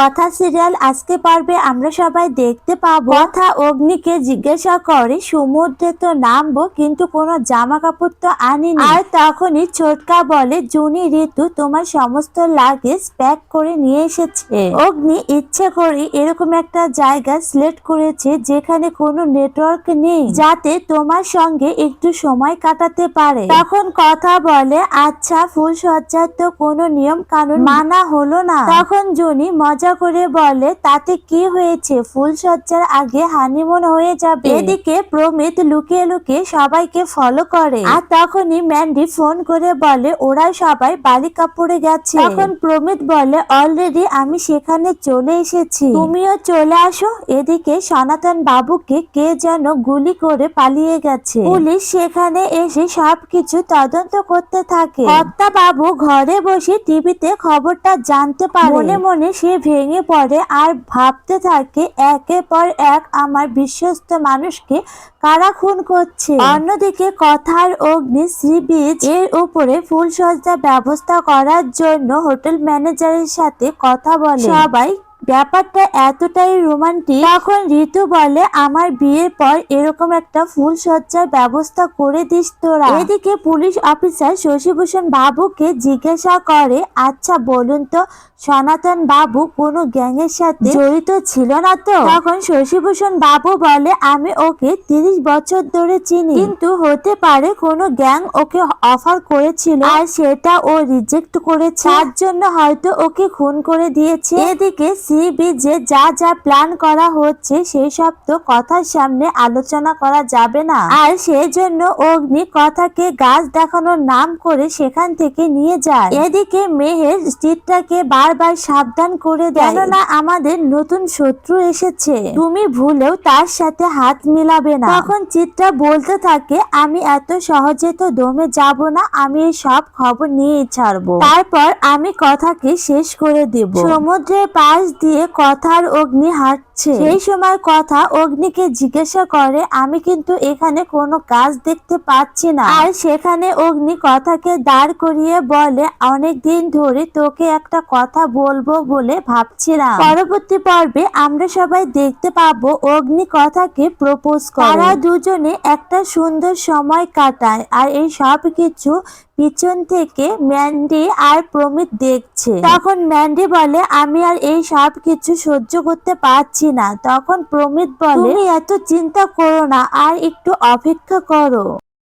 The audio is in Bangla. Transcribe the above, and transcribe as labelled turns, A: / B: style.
A: কথা সিরিয়াল আজকে পর্বে আমরা সবাই দেখতে পাবো। কথা অগ্নিকে জিজ্ঞাসা করে, সমুদ্রে তো নামবো, কিন্তু কোনো জামা কাপড় তো আনিনি। আর তখনই ছোটকা বলে, জুনি ঋতু, তোমার সমস্ত লাগেজ প্যাক করে নিয়ে এসেছে। অগ্নি ইচ্ছে করে এরকম একটা জায়গা সিলেক্ট করেছে, যেখানে কোনো নেটওয়ার্ক নেই, যাতে তোমার সঙ্গে একটু সময় কাটাতে পারে। তখন কথা বলে আচ্ছা ফুল সজ্জার তো কোনো নিয়ম কানুন মানা হলো না। তখন জনি মজা করে বলে তাতে কি হয়েছে? ফুল সজ্জার আগে হানিমুন হয়ে যাবে। এদিকে প্রমিত লুকিয়ে লুকিয়ে সবাইকে ফলো করে। আর তখনই ম্যান্ডি ফোন করে বলে ওরা সবাই বালি কাপড়ে গেছে। তখন প্রমিত বলে অলরেডি আমি সেখানে চলে এসেছি। তুমিও চলে আসো? এদিকে সনাতন বাবুকে কে যেন গুলি করে পালিয়ে গেছে। পুলিশ সেখানে এসে সবকিছু তদন্ত করতে থাকে। কর্তা বাবু ঘরে বসে টিভিতে খবরটা জানতে পারে। মনে মনে সে ভেঙে পড়ে আর ভাবতে থাকে একের পর এক আমার বিশ্বস্ত মানুষকে কারা খুন করছে। অন্যদিকে কথার অগ্নি সি বিচ এর উপরে ফুলসজ্জা ব্যবস্থা করার জন্য হোটেল ম্যানেজারের সাথে কথা বলে। সবাই ব্যাপারটা এতটাই রোমান্টিক, তখন ঋতু বলে, আমার বিয়ের পর এরকম একটা ফুল সজ্জার ব্যবস্থা করে দিস তোরা। এদিকে পুলিশ অফিসার শশীভূষণ বাবুকে জিজ্ঞাসা করে আচ্ছা বলুন তো, সনাতন বাবু কোনো গ্যাংয়ের সাথে জড়িত ছিল না তো? তখন শশীভূষণ বাবু বলে, আমি ওকে তিরিশ বছর ধরে চিনি, কিন্তু হতে পারে কোনো গ্যাং ওকে অফার করেছিল আর সেটা ও রিজেক্ট করেছে। তার জন্য হয়তো ওকে খুন করে দিয়েছে। এদিকে সি বিচে যা যা প্ল্যান করা হচ্ছে সেই সব তো কথার সামনে আলোচনা করা যাবে না। আর সেই জন্য অগ্নি কথাকে গাছ দেখানোর নাম করে সেখান থেকে নিয়ে যায়। এদিকে মেহের চিত্রাকে বারবার সাবধান করে দেয়। কেননা আমাদের নতুন শত্রু এসেছে। তুমি ভুলেও তার সাথে হাত মিলাবে না। তখন চিত্রা বলতে থাকে, আমি এত সহজে তো দমে যাব না, আমি সব খবর নিয়ে ছাড়বো। তারপর আমি কথাকে শেষ করে দেব। সমুদ্রের পাশ দিয়ে কথার অগ্নি হাঁটছে। সেই সময় কথা অগ্নিকে জিজ্ঞাসা করে, আমি কিন্তু এখানে কোনো কাজ দেখতে পাচ্ছি না। আর সেখানে অগ্নি কথাকে দাঁড় করিয়ে বলে, অনেক দিন ধরে তোকে একটা কথা বলব বলে ভাবছিলাম। পরবর্তী পর্বে আমরা সবাই দেখতে পাবো অগ্নি কথাকে প্রপোজ করে। দুজনে একটা সুন্দর সময় কাটায় আর এই সব কিছু পিছন থেকে ম্যান্ডি আর প্রমিত দেখছে। তখন ম্যান্ডি বলে, আমি আর এই সব কিছু সহ্য করতে পারছি না। তখন প্রমিত বলে এত চিন্তা করো না, আর একটু অপেক্ষা করো।